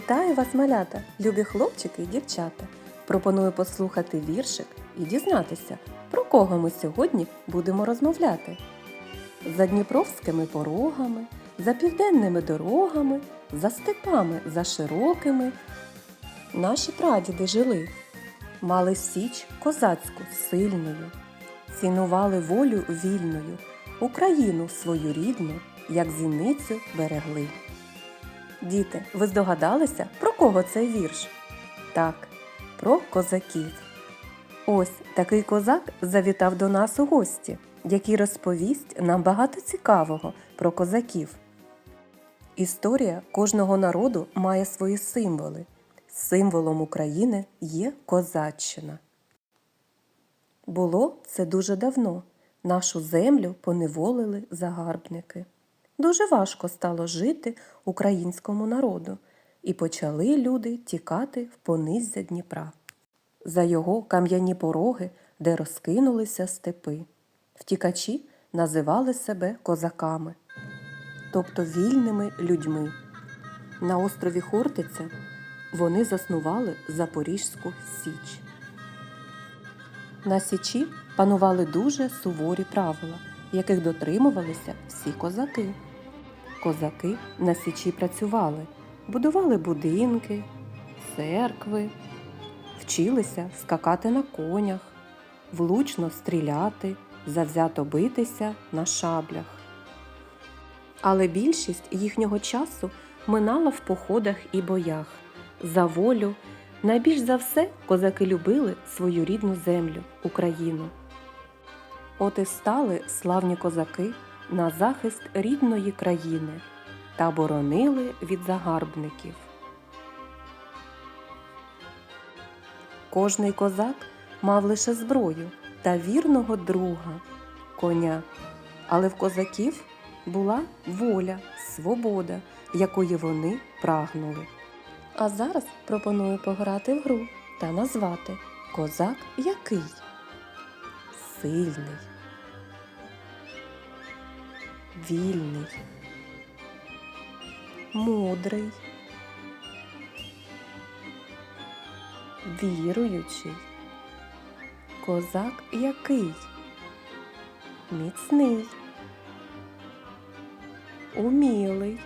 Вітаю вас, малята, любі хлопчики і дівчата. Пропоную послухати віршик і дізнатися, про кого ми сьогодні будемо розмовляти. За дніпровськими порогами, за південними дорогами, за степами, за широкими. Наші прадіди жили, мали січ козацьку сильною, цінували волю вільною, Україну свою рідну, як зіницю берегли. Діти, ви здогадалися, про кого цей вірш? Так, про козаків. Ось такий козак завітав до нас у гості, який розповість нам багато цікавого про козаків. Історія кожного народу має свої символи. Символом України є козаччина. Було це дуже давно. Нашу землю поневолили загарбники. Дуже важко стало жити українському народу, і почали люди тікати в пониззя Дніпра. За його кам'яні пороги, де розкинулися степи. Втікачі називали себе козаками, тобто вільними людьми. На острові Хортиця вони заснували Запорізьку Січ. На Січі панували дуже суворі правила, яких дотримувалися всі козаки. Козаки на Січі працювали, будували будинки, церкви, вчилися скакати на конях, влучно стріляти, завзято битися на шаблях. Але більшість їхнього часу минала в походах і боях. За волю найбільш за все козаки любили свою рідну землю, Україну. От і стали славні козаки на захист рідної країни та боронили від загарбників. Кожний козак мав лише зброю та вірного друга коня, але в козаків була воля, свобода, якої вони прагнули. А зараз пропоную пограти в гру та назвати Козак який? Сильний, вільний, мудрий, віруючий. Козак який? Міцний, умілий,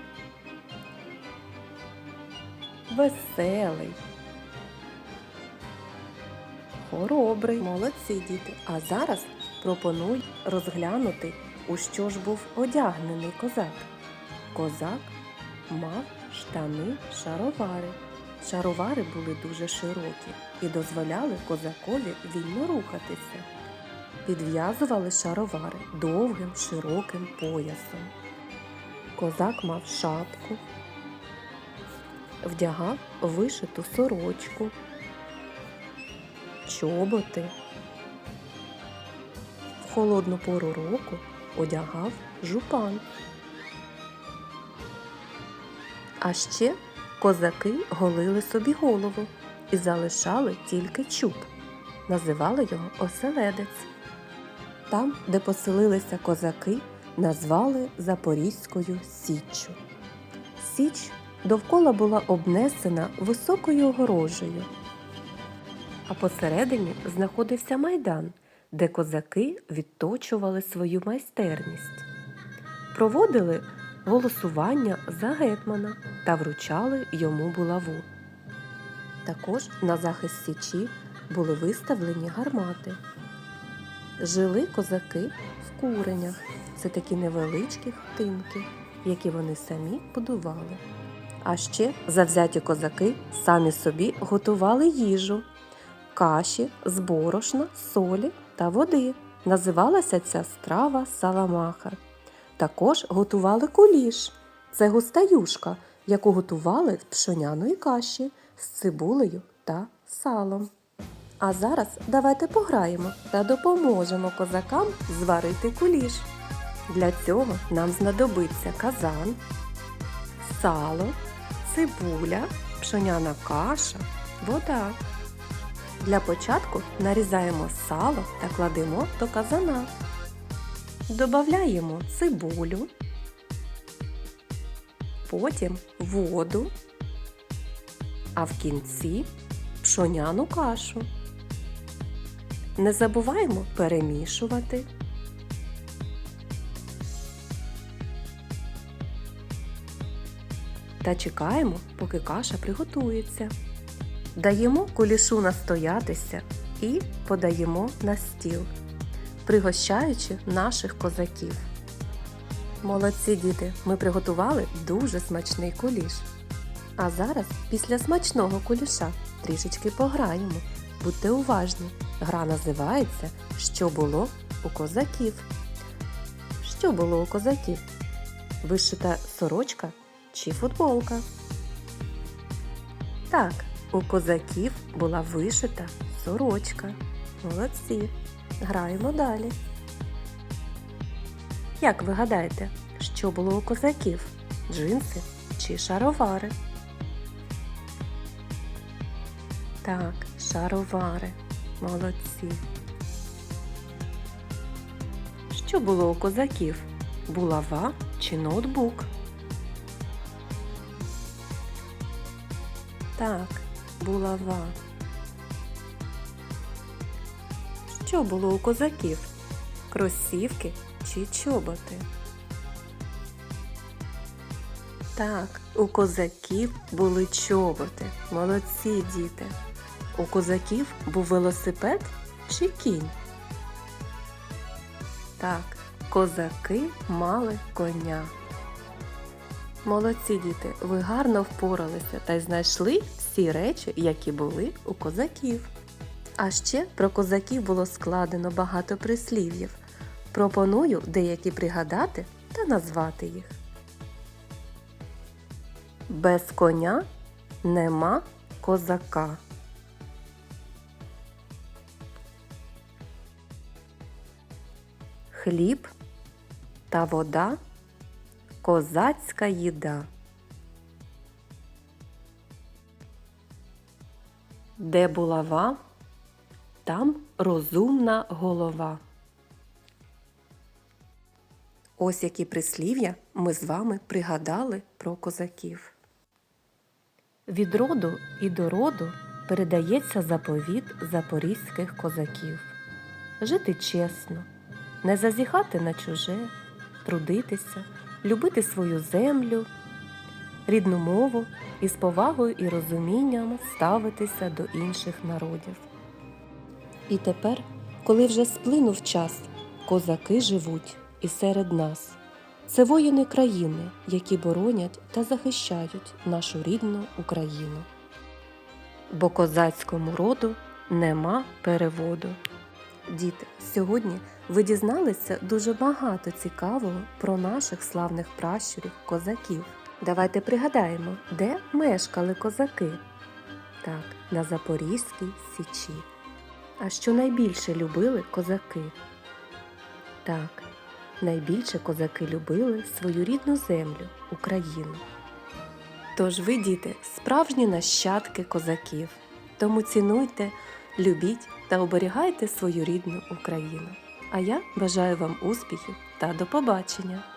веселий. Хоробрий, молодці діти. А зараз пропоную розглянути, у що ж був одягнений козак. Козак мав штани шаровари. Шаровари були дуже широкі і дозволяли козакові вільно рухатися. Підв'язували шаровари довгим широким поясом. Козак мав шапку, вдягав вишиту сорочку, чоботи. В холодну пору року одягав жупан. А ще козаки голили собі голову і залишали тільки чуб. Називали його оселедець. Там, де поселилися козаки, назвали Запорізькою Січчю. Січ довкола була обнесена високою огорожею, а посередині знаходився майдан, де козаки відточували свою майстерність. Проводили голосування за гетмана та вручали йому булаву. Також на захист Січі були виставлені гармати. Жили козаки в куренях. Це такі невеличкі хатинки, які вони самі будували. А ще завзяті козаки самі собі готували їжу, каші з борошна, солі та води. Називалася ця страва саламаха. Також готували куліш. Це густа юшка, яку готували з пшоняної каші з цибулею та салом. А зараз давайте пограємо та допоможемо козакам зварити куліш. Для цього нам знадобиться казан, сало, цибуля, пшоняна каша, вода. Для початку нарізаємо сало та кладемо до казана. Добавляємо цибулю, потім воду, а в кінці пшоняну кашу. Не забуваємо перемішувати. Та чекаємо, поки каша приготується. Даємо кулішу настоятися і подаємо на стіл, пригощаючи наших козаків. Молодці діти, ми приготували дуже смачний куліш. А зараз, після смачного куліша, трішечки пограємо. Будьте уважні. Гра називається Що було у козаків. Що було у козаків? Вишита сорочка чи футболка? Так, у козаків була вишита сорочка. Молодці. Граємо далі. Як ви гадаєте, що було у козаків? Джинси чи шаровари? Так, шаровари. Молодці. Що було у козаків? Булава чи ноутбук? Так, булава. Що було у козаків? Кросівки чи чоботи? Так, у козаків були чоботи. Молодці діти. У козаків був велосипед чи кінь? Так, козаки мали коня. Молодці діти, ви гарно впоралися та й знайшли всі речі, які були у козаків. А ще про козаків було складено багато прислів'їв. Пропоную деякі пригадати та назвати їх. Без коня нема козака. Хліб та вода козацька їда. Де булава, там розумна голова. Ось які прислів'я ми з вами пригадали про козаків. Від роду і до роду передається заповіт запорізьких козаків жити чесно, не зазіхати на чуже, трудитися, любити свою землю, рідну мову і з повагою і розумінням ставитися до інших народів. І тепер, коли вже сплинув час, козаки живуть і серед нас. Це воїни країни, які боронять та захищають нашу рідну Україну. Бо козацькому роду нема переводу. Діти, сьогодні ви дізналися дуже багато цікавого про наших славних пращурів козаків. Давайте пригадаємо, де мешкали козаки. Так, на Запорізькій Січі. А що найбільше любили козаки? Так, найбільше козаки любили свою рідну землю, Україну. Тож ви, діти, справжні нащадки козаків. Тому цінуйте, любіть та оберігайте свою рідну Україну. А я бажаю вам успіхів та до побачення!